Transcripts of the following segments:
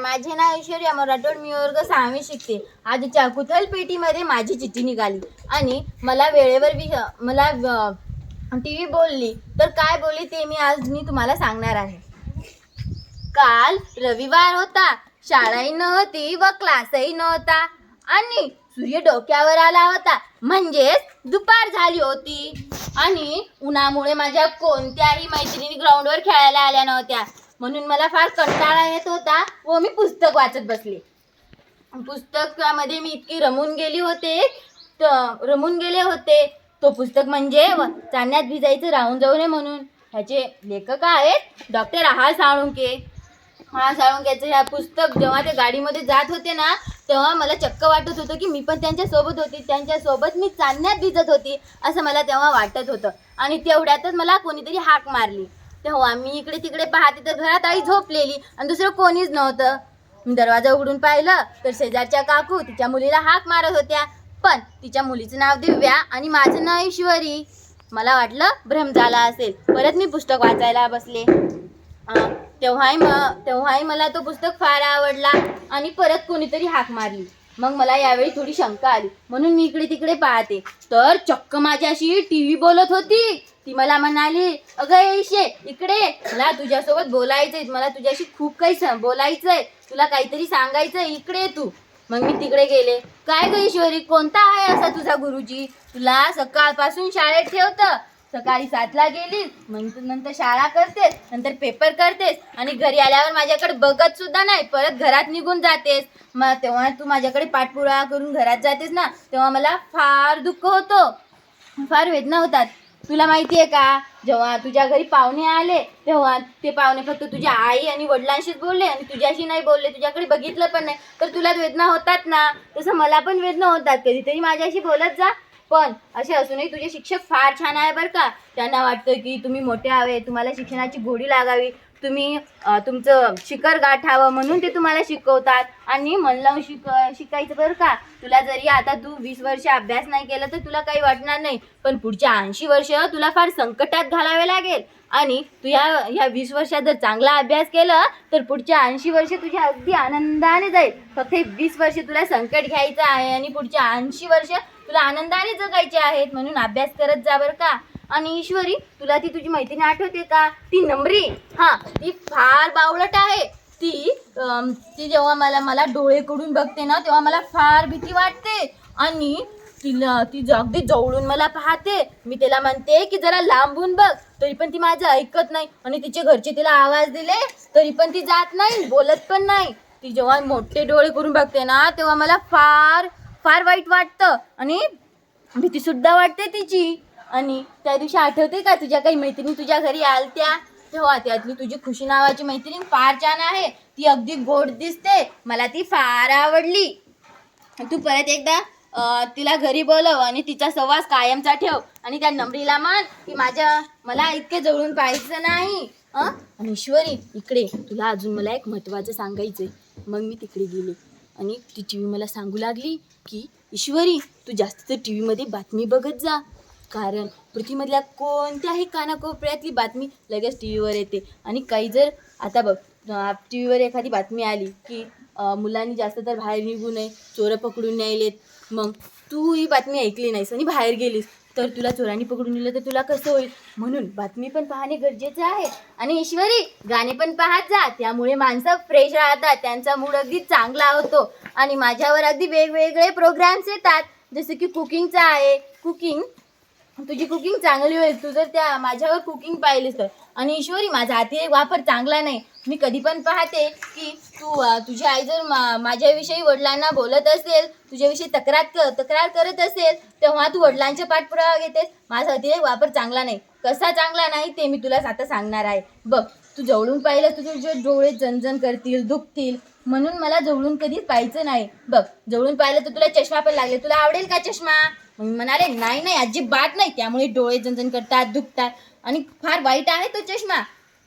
माझे नाव ऐश्वर्या मराठोड मी वर्ग सहावी शिकते. आजच्या कुथल पेटीमध्ये माझी चिठ्ठी निघाली. आणि मला वेळेवर वि मला टी व्ही बोलली. तर काय बोलली ते मी आज मी तुम्हाला सांगणार आहे. काल रविवार होता. शाळाही नव्हती व क्लासही नव्हता. आणि सूर्य डोक्यावर आला होता. म्हणजेच दुपार झाली होती. आणि उन्हामुळे माझ्या कोणत्याही मैत्रिणी ग्राउंडवर खेळायला आल्या नव्हत्या. म्हणून मला फार कंटाळा येत होता व मी पुस्तक वाचत बसले. पुस्तकामध्ये मी इतकी रमून गेली होते तर रमून गेले होते. तो पुस्तक म्हणजे चांदण्यात भिजायचं राहून जाऊ नये म्हणून. ह्याचे लेखक आहेत डॉक्टर आहार साळुंके. हा साळुंक्याचं ह्या पुस्तक जेव्हा ते गाडीमध्ये जात होते ना तेव्हा मला चक्क वाटत होतं की मी पण त्यांच्यासोबत होती त्यांच्यासोबत मी चांदण्यात भिजत होती असं मला तेव्हा वाटत होतं. आणि तेवढ्यातच मला कोणीतरी हाक मारली. तेव्हा मी इकडे तिकडे पाहते तर घरात आई झोपलेली आणि दुसरं कोणीच नव्हतं. मी दरवाजा उघडून पाहिलं तर शेजारच्या काकू तिच्या मुलीला हाक मारत होत्या. पण तिच्या मुलीचं नाव दिव्या आणि माझं नाव ईश्वरी. मला वाटलं भ्रम झाला असेल. परत मी पुस्तक वाचायला बसले. तेव्हाही म तेव्हाही मला तो पुस्तक फार आवडला आणि परत कोणीतरी हाक मारली. मग मला यावेळी थोडी शंका आली. म्हणून मी इकडे तिकडे पाहते. तर चक्क माझ्याशी टी व्ही बोलत होती. ती मला म्हणाली अगं ऐशे इकडे मला तुझ्यासोबत बोलायचंय. मला तुझ्याशी खूप काही बोलायचंय. तुला काहीतरी सांगायचंय. इकडे तू. मग मी तिकडे गेले. काय ग ईश्वरी? कोणता आहे असा तुझा गुरुजी? तुला सकाळपासून शाळेत ठेवतं. सकाळी सातला गेलीस मग तू नंतर शाळा करतेस नंतर पेपर करतेस आणि घरी आल्यावर माझ्याकडे बघत सुद्धा नाही परत घरात निघून जातेस. मग तेव्हा तू माझ्याकडे पाठपुरावा करून घरात जातेस ना तेव्हा मला फार दुःख होतं. फार वेदना होतात. तुला माहिती आहे का जेव्हा तुझ्या घरी पाहुणे आले तेव्हा ते पाहुणे फक्त तुझ्या आई आणि वडिलांशीच बोलले आणि तुझ्याशी नाही बोलले तुझ्याकडे बघितलं पण नाही. तर तुला वेदना होतात ना तसं मला पण वेदना होतात. कधीतरी माझ्याशी बोलत जा. पण असे असूनही तुझे शिक्षक फार छान आहे बरं का. त्यांना वाटतं की तुम्ही मोठे हवे तुम्हाला शिक्षणाची गोडी लागावी तुम्ही तुमचं शिखर गाठावं म्हणून ते तुम्हाला शिकवतात. आणि मन लावून शिक शिकायचं बरं का. तुला जरी आता तू वीस वर्ष अभ्यास नाही केला तर तुला काही वाटणार नाही. पण पुढच्या ऐंशी वर्ष तुला फार संकटात घालावे लागेल. आणि तू ह्या ह्या वीस वर्षात जर चांगला अभ्यास केला तर पुढच्या ऐंशी वर्ष तुझ्या अगदी आनंदाने जाईल. फक्त हे वीस वर्ष तुला संकट घ्यायचं आहे आणि पुढच्या ऐंशी वर्ष तुला आनंदाने जगायचे आहेत म्हणून अभ्यास करत जा बरं का. आणि ईश्वरी तुला ती तुझी मैत्रीण आठवते का? ती नम्री. हा ती फार बावळट आहे. ती अम, ती जेव्हा मला मला डोळे कडून बघते ना तेव्हा मला फार भीती वाटते. आणि तिला ती ज- अगदी जवळून मला पाहते. मी तिला म्हणते की जरा लांबून बघ तरी पण ती माझं ऐकत नाही. आणि तिचे घरचे तिला आवाज दिले तरी पण ती जात नाही बोलत पण नाही. ती जेव्हा मोठे डोळे करून बघते ना तेव्हा मला फार फार वाईट वाटतं आणि भीती सुद्धा वाटते तिची. आणि त्या दिवशी आठवते का तुझ्या काही मैत्रिणी तुझ्या घरी आलत्या? तेव्हा त्यातली तुझी खुशी नावाची मैत्रीण फार छान आहे. ती अगदी गोड दिसते. मला ती फार आवडली. तू परत एकदा तिला घरी बोलव आणि तिचा सहवास कायमचा ठेव. आणि त्या नंबरीला मान की माझ्या मला इतके जवळून पाहायचं नाही. आणि ईश्वरी इकडे. तुला अजून मला एक महत्त्वाचं सांगायचंय. मग मी तिकडे गेले. आणि ती टी व्ही मला सांगू लागली की ईश्वरी तू जास्त तर टी व्हीमध्ये बातमी बघत जा. कारण पृथ्वीमधल्या कोणत्याही कानाकोपऱ्यातली बातमी लगेच टी व्हीवर येते. आणि काही जर आता बघ टी व्हीवर एखादी बातमी आली की मुलांनी जास्त तर बाहेर निघू नये चोरं पकडून न्यायलेत. मग तू ही बातमी ऐकली नाहीस आणि बाहेर गेलीस. तर तुला चोरांनी पकडून नेलं तर तुला कसं होईल? म्हणून बातमी पण पाहणे गरजेचं आहे. आणि ईश्वरी गाणे पण पाहत जा. त्यामुळे माणसं फ्रेश राहतात. त्यांचा मूड अगदी चांगला होतो. आणि माझ्यावर अगदी वेगवेगळे प्रोग्राम्स येतात. जसं की कुकिंगचा आहे. कुकिंग तुझी कुकिंग चांगली होईल. तू जर त्या माझ्यावर कुकिंग पाहिलीस तर. आणि ईश्वरी माझा हाती वापर चांगला नाही. मी कधी पण पाहते की तू तुझी आई जर मा माझ्याविषयी वडिलांना बोलत असेल तुझ्याविषयी तक्रार कर तक्रार करत असेल तेव्हा तू वडिलांच्या पाठपुरावा घेतेस. माझा अतिरेक वापर चांगला नाही. कसा चांगला नाही ते मी तुला आता सांगणार आहे. बघ तू जवळून पाहिलं तुझे जे डोळे जनजन करतील दुखतील म्हणून मला जवळून कधीच पाहायचं नाही. बघ जवळून पाहिलं तर तुला चष्मा पण लागले. तुला आवडेल का चष्मा? म्हणाले नाही नाही अजिबात नाही. त्यामुळे डोळे जनजन करतात दुखतात. आणि फार वाईट आहे तो चष्मा.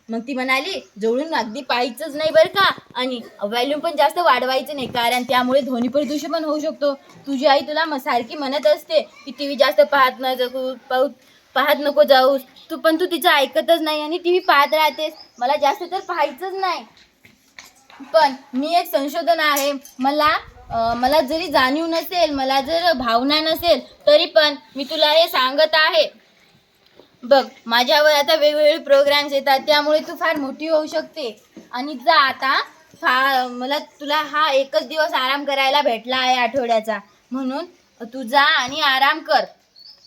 मग ती म्हणाली जवळून अगदी पाहायचंच नाही बरं का? आणि व्हॅल्यूम पण जास्त वाढवायचं नाही कारण त्यामुळे ध्वनी प्रदूषण पण होऊ शकतो. तुझी आई तुला म- सारखी म्हणत असते की टी व्ही जास्त पाहत न जगू पाहू पाहत नको जाऊस. तू पण तू तिचं ऐकतच नाही आणि टी व्ही पाहत राहतेस. मला जास्त तर पाहायचंच नाही. पण मी एक संशोधन आहे. मला मला जरी जाणीव नसेल मला जर भावना नसेल तरी पण मी तुला हे सांगत आहे. बघ माझ्यावर आता वेगवेगळे प्रोग्राम्स येतात त्यामुळे तू फार मोठी होऊ शकते. आणि जा आता फा मला तुला हा एकच दिवस आराम करायला भेटला आहे आठवड्याचा. म्हणून तू जा आणि आराम कर.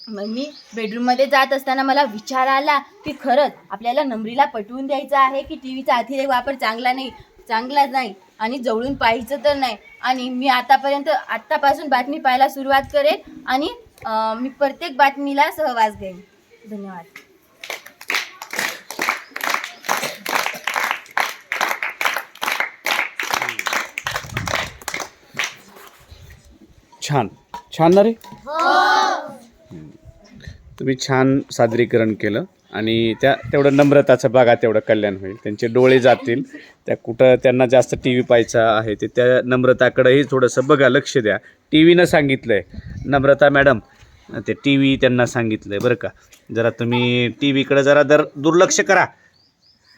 मग मी बेडरूममध्ये जात असताना मला विचार आला की खरंच आपल्याला नम्रीला पटवून द्यायचं आहे की टी व्हीचा अतिरेक वापर चांगला नाही चांगला नाही आणि जवळून पाहायचं तर नाही. आणि मी आतापर्यंत आत्तापासून बातमी पाहायला सुरुवात करेन आणि मी प्रत्येक बातमीला सहवास घेईन. धन्यवाद. छान. छान ना रे? हम्म. तुम्ही छान सादरीकरण केलं आणि त्या तेवढं नम्रताचं बघा तेवढं कल्याण होईल. त्यांचे डोळे जातील. त्या कुठं त्यांना जास्त टी व्ही पाहायचा आहे ते त्या नम्रताकडेही थोडंसं बघा लक्ष द्या. टी व्हीनं सांगितलं आहे नम्रता मॅडम ते टी व्ही त्यांना सांगितलं आहे बरं का. जरा तुम्ही टी व्हीकडे जरा दर दुर्लक्ष करा.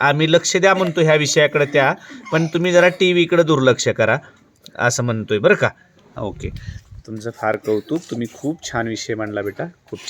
आम्ही लक्ष द्या म्हणतो ह्या विषयाकडे त्या पण तुम्ही जरा टी व्हीकडे दुर्लक्ष करा असं म्हणतो आहे बरं का. ओके. तुमचं फार कौतुक तुम्ही खूप छान विषय मांडला बेटा. खूप छान.